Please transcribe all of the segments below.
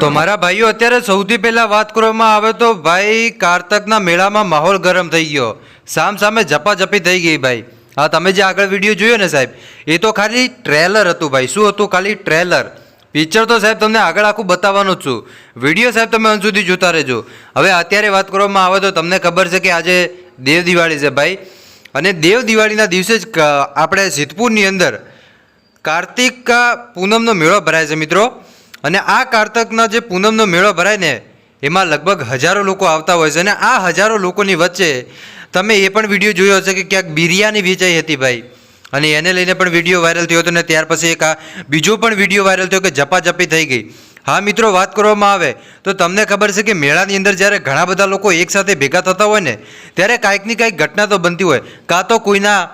તો મારા ભાઈઓ, અત્યારે સૌથી પહેલાં વાત કરવામાં આવે તો ભાઈ, કારતકના મેળામાં માહોલ ગરમ થઈ ગયો. સામ સામે ઝપાઝપી થઈ ગઈ ભાઈ. હા, તમે જે આગળ વીડિયો જોયો ને સાહેબ, એ તો ખાલી ટ્રેલર હતું ભાઈ. શું હતું? ખાલી ટ્રેલર. પિક્ચર તો સાહેબ તમને આગળ આખું બતાવવાનું જ છું. વીડિયો સાહેબ તમે અંત સુધી જોતા રહેજો. હવે અત્યારે વાત કરવામાં આવે તો તમને ખબર છે કે આજે દેવ દિવાળી છે ભાઈ. અને દેવ દિવાળીના દિવસે જ આપણે સિદ્ધપુરની અંદર કાર્તિકા પૂનમનો મેળો ભરાય છે મિત્રો. અને આ કારતકનો જે પૂનમનો મેળો ભરાય ને, એમાં લગભગ હજારો લોકો આવતા હોય છે. અને આ હજારો લોકોની વચ્ચે તમે એ પણ વીડિયો જોયો હશે કે ક્યાંક બિરયાની વેચાઈ હતી ભાઈ. અને એને લઈને પણ વીડિયો વાયરલ થયો હતો ને ત્યાર પછી એક આ બીજો પણ વીડિયો વાયરલ થયો કે ઝપાઝપી થઈ ગઈ. હા મિત્રો, વાત કરવામાં આવે તો તમને ખબર છે કે મેળાની અંદર જ્યારે ઘણા બધા લોકો એકસાથે ભેગા થતા હોય ને, ત્યારે કાંઈકની કાંઈક ઘટના તો બનતી હોય. કાં તો કોઈના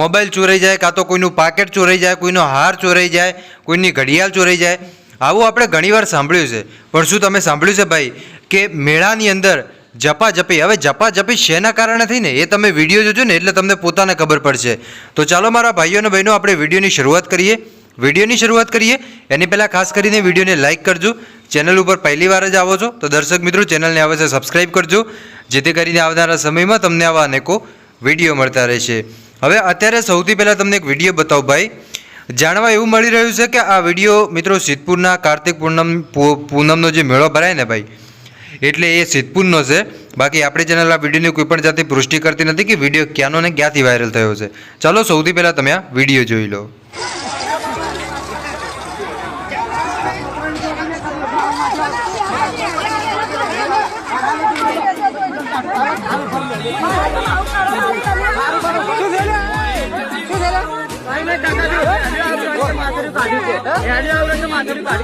મોબાઈલ ચોરાઈ જાય, કાં તો કોઈનું પાકેટ ચોરાઈ જાય, કોઈનો હાર ચોરાઈ જાય, કોઈની ઘડિયાળ ચોરાઈ જાય. આવું આપણે ઘણીવાર સાંભળ્યું છે. પણ શું તમે સાંભળ્યું છે ભાઈ કે મેળાની અંદર ઝપાઝપી હવે ઝપાઝપી શેના કારણે થઈને? એ તમે વીડિયો જોજો ને એટલે તમને પોતાને ખબર પડશે. તો ચાલો મારા ભાઈઓ અને બહેનો, આપણે વિડીયોની શરૂઆત કરીએ. વિડીયોની શરૂઆત કરીએ. એની પહેલાં ખાસ કરીને વિડીયોને લાઇક કરજો. ચેનલ ઉપર પહેલી વાર જ આવો છો, તો દર્શક મિત્રો, ચેનલને આવે છે સબસ્ક્રાઈબ કરજો. જેથી કરીને આવનારા સમયમાં તમને આવા અનેકો વીડિયો મળતા રહેશે. હવે અત્યારે સૌથી પહેલાં તમને એક વીડિયો બતાવું ભાઈ. જાણવા એવું મળી રહ્યું છે કે આ વીડિયો મિત્રો સિદ્ધપુરના કાર્તિક પૂનમ પૂનમનો જે મેળો ભરાય ને ભાઈ, એટલે એ સિદ્ધપુરનો છે. બાકી આપણી ચેનલ આ વિડીયોની કોઈ પણ જાતની પુષ્ટિ કરતી નથી કે વીડિયો ક્યાંનો ને ક્યાંથી વાયરલ થયો છે. ચાલો સૌથી પહેલાં તમે આ વીડિયો જોઈ લો. કાઢ્યું છે.